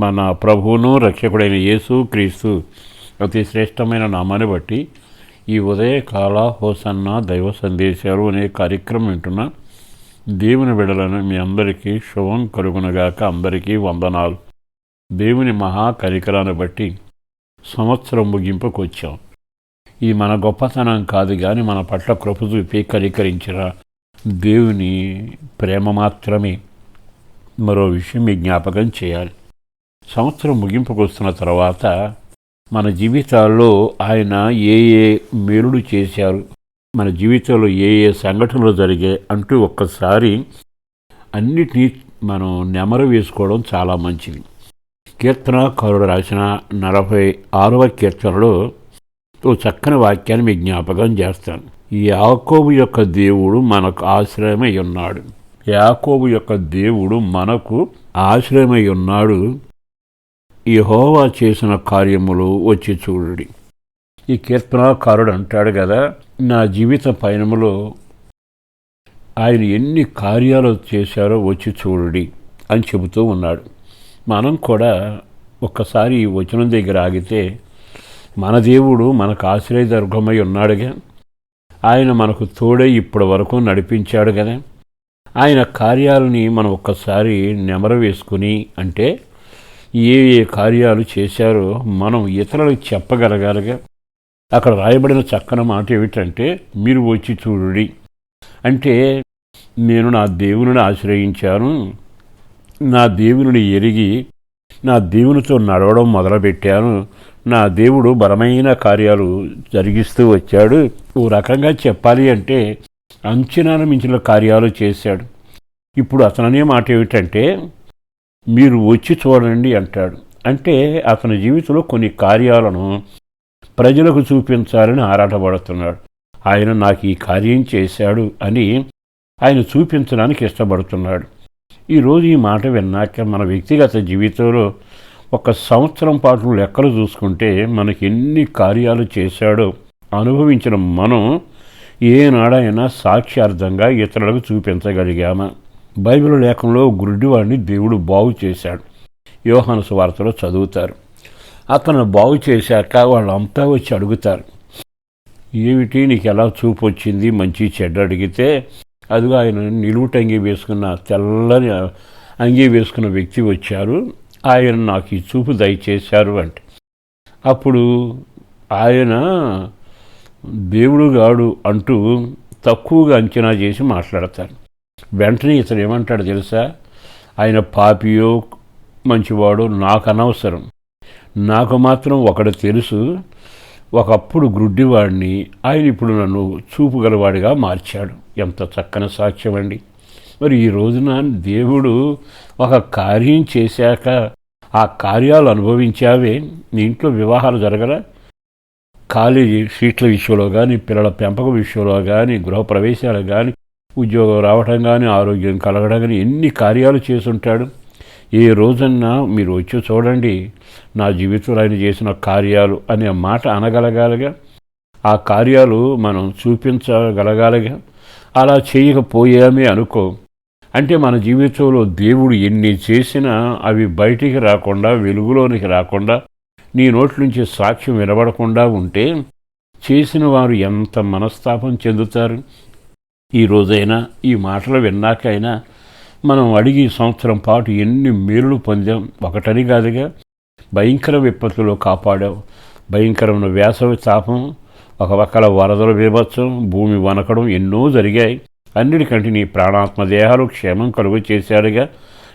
మన ప్రభువును రక్షకుడైన యేసు క్రీస్తు అతి శ్రేష్టమైన నామాన్ని బట్టి ఈ ఉదయకాల హోసన్న దైవ సందేశాలు అనే కార్యక్రమం వింటున్న దేవుని బిడలను మీ అందరికీ శుభం కలుగునగాక అందరికీ వందనాలు. దేవుని మహా కరికరాన్ని బట్టి సంవత్సరం ముగింపుకు వచ్చాం. ఇది మన గొప్పతనం కాదు కానీ మన పట్ల కృప చూపి కరికరించిన దేవుని ప్రేమ మాత్రమే. మరో విషయం మీ జ్ఞాపకం చేయాలి. సంవత్సరం ముగింపుకొస్తున్న తర్వాత మన జీవితాల్లో ఆయన ఏ ఏ మేలుడు చేశారు మన జీవితంలో ఏ ఏ సంఘటనలు జరిగాయి అంటూ ఒక్కసారి అన్నిటినీ మనం నెమరు వేసుకోవడం చాలా మంచిది. కీర్తనకారుడు రాసిన నలభై ఆరవ కీర్తనలో ఓ చక్కని వాక్యాన్ని మీ జ్ఞాపకం చేస్తాను. యాకోబు యొక్క దేవుడు మనకు ఆశ్రయమై ఉన్నాడు. యాకోబు యొక్క దేవుడు మనకు ఆశ్రయమై ఉన్నాడు. యహోవా చేసిన కార్యములు వచ్చి చూడండి. ఈ కీర్తనాకారుడు అంటాడు కదా నా జీవిత పయనములో ఆయన ఎన్ని కార్యాలు చేశారో వచ్చి చూడండి అని చెబుతూ ఉన్నాడు. మనం కూడా ఒక్కసారి ఈ వచనం దగ్గర ఆగితే మన దేవుడు మనకు ఆశ్రయదర్గమై ఉన్నాడుగా. ఆయన మనకు తోడే ఇప్పటి వరకు నడిపించాడు కదా ఆయన కార్యాలని మనం ఒక్కసారి నెమర వేసుకుని అంటే ఏ ఏ కార్యాలు చేశారో మనం ఇతరులకు చెప్పగలగాలిగా. అక్కడ రాయబడిన చక్కని మాట ఏమిటంటే మీరు వచ్చి చూడుడి. అంటే నేను నా దేవుని ఆశ్రయించాను. నా దేవుని ఎరిగి నా దేవునితో నడవడం మొదలుపెట్టాను. నా దేవుడు బలమైన కార్యాలు జరిగిస్తూ వచ్చాడు. ఓ రకంగా చెప్పాలి అంటే అంచనాను మించిన కార్యాలు చేశాడు. ఇప్పుడు అతననే మాట ఏమిటంటే మీరు వచ్చి చూడండి అంటాడు. అంటే అతని జీవితంలో కొన్ని కార్యాలను ప్రజలకు చూపించాలని ఆరాటపడుతున్నాడు. ఆయన నాకు ఈ కార్యం చేశాడు అని ఆయన చూపించడానికి ఇష్టపడుతున్నాడు. ఈరోజు ఈ మాట విన్నాక మన వ్యక్తిగత జీవితంలో ఒక సంవత్సరం పాటు లెక్కలు చూసుకుంటే మనకి ఎన్ని కార్యాలు చేశాడో అనుభవించిన మనం ఏనాడైనా సాక్ష్యార్థంగా ఇతరులకు చూపించగలిగామా? బైబిల్ లేఖంలో గురుడివాడిని దేవుడు బాగు చేశాడు. యోహాను వార్తలో చదువుతారు. అతను బాగు చేశాక వాళ్ళంతా వచ్చి అడుగుతారు ఏమిటి? నీకు ఎలా చూపు వచ్చింది? మంచి చెడ్డ అడిగితే అదిగో ఆయన నిలువుటంగి వేసుకున్న తెల్లని అంగీ వేసుకున్న వ్యక్తి వచ్చారు. ఆయన నాకు ఈ చూపు దయచేశారు అంటే. అప్పుడు ఆయన దేవుడు గాడు అంటూ తక్కువగా అంచనా చేసి మాట్లాడతారు. వెంటనే ఇతను ఏమంటాడు తెలుసా? ఆయన పాపియో మంచివాడో నాకు అనవసరం. నాకు మాత్రం ఒకడు తెలుసు ఒకప్పుడు గ్రుడ్డివాడిని ఆయన ఇప్పుడు నన్ను చూపుగలవాడిగా మార్చాడు. ఎంత చక్కని సాక్ష్యం అండి. మరి ఈ రోజున దేవుడు ఒక కార్యం చేశాక ఆ కార్యాలు అనుభవించావే? నీ ఇంట్లో వివాహాలు జరగరా కాలేజీ సీట్ల విషయంలో కానీ పిల్లల పెంపకం విషయంలో కానీ గృహప్రవేశాలు కానీ ఉద్యోగం రావటం కానీ ఆరోగ్యం కలగడం కానీ ఎన్ని కార్యాలు చేసుంటాడు ఏ రోజన్నా మీరు వచ్చి చూడండి నా జీవితంలో ఆయన చేసిన కార్యాలు అనే మాట అనగలగాలిగా. ఆ కార్యాలు మనం చూపించగలగాలిగా. అలా చేయకపోయామే అనుకో. అంటే మన జీవితంలో దేవుడు ఎన్ని చేసినా అవి బయటికి రాకుండా వెలుగులోనికి రాకుండా నీ నోటి నుంచి సాక్ష్యం వినబడకుండా ఉంటే చేసిన వారు ఎంత మనస్తాపం చెందుతారు. ఈ రోజైనా ఈ మాటలు విన్నాకైనా మనం అడిగి సంవత్సరం పాటు ఎన్ని మేలులు పొందాం? ఒకటని కాదుగా. భయంకర విపత్తులో కాపాడాం భయంకరమైన వేసవి తాపం ఒక పక్కల వరదల బీభత్సం భూమి వనకడం ఎన్నో జరిగాయి. అన్నిటికంటే నీ ప్రాణాత్మ దేహాలు క్షేమం కలుగు చేశాడుగా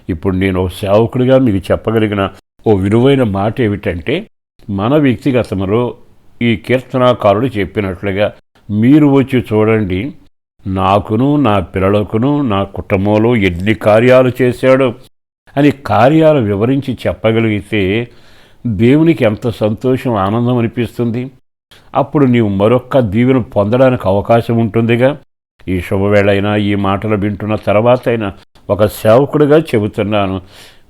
ఇప్పుడు నేను ఒక సేవకుడిగా మీకు చెప్పగలిగిన ఓ విలువైన మాట ఏమిటంటే మన వ్యక్తిగతంలో ఈ కీర్తనాకారుడు చెప్పినట్లుగా మీరు వచ్చి చూడండి నాకును నా పిల్లలకును నా కుటుంబంలో ఎన్ని కార్యాలు చేశాడో అని కార్యాలు వివరించి చెప్పగలిగితే దేవునికి ఎంత సంతోషం ఆనందం అనిపిస్తుంది. అప్పుడు నీవు మరొక్క దీవెన పొందడానికి అవకాశం ఉంటుందిగా. ఈ శుభవేళైనా ఈ మాటలు వింటున్న తర్వాత అయినా ఒక సేవకుడిగా చెబుతున్నాను.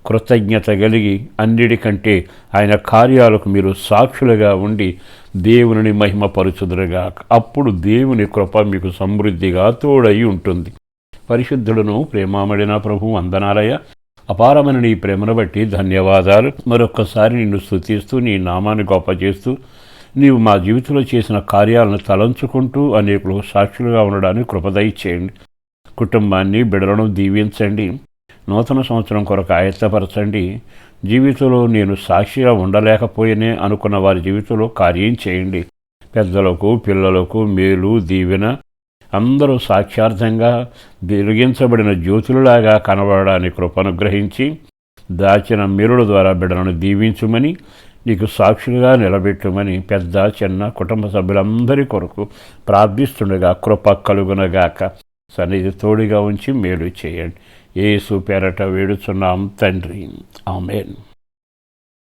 కృతజ్ఞత కలిగి అన్నిటికంటే ఆయన కార్యాలకు మీరు సాక్షులుగా ఉండి దేవుని మహిమపరుచుదురుగా అప్పుడు దేవుని కృప మీకు సమృద్ధిగా తోడై ఉంటుంది. పరిశుద్ధుడును ప్రేమామడిన ప్రభు వందనాలయ. అపారమైన నీ ప్రేమను బట్టి ధన్యవాదాలు. మరొక్కసారి నిన్ను స్థుతిస్తూ నీ నామాన్ని గొప్ప చేస్తూ నీవు మా జీవితంలో చేసిన కార్యాలను తలంచుకుంటూ అనేకులు సాక్షులుగా ఉండడానికి కృపదయ చేయండి కుటుంబాన్ని బిడలను దీవించండి. నూతన సంవత్సరం కొరకు ఆయత్తపరచండి. జీవితంలో నేను సాక్షిగా ఉండలేకపోయినే అనుకున్న వారి జీవితంలో కార్యం చేయండి. పెద్దలకు పిల్లలకు మేలు దీవెన అందరూ సాక్షార్థంగా వెలిగించబడిన జ్యోతులలాగా కనబడడానికి కృపనుగ్రహించి దాచిన మేలుల ద్వారా బిడ్డలను దీవించుమని నీకు సాక్షులుగా నిలబెట్టుమని పెద్ద చిన్న కుటుంబ సభ్యులందరి కొరకు ప్రార్థిస్తుండగా కృప కలుగునగాక సన్నిధి తోడుగా ఉంచి మేలు చేయండి. ఏసు పేరట వేడుచున్నాం తండ్రి. ఆమెన్.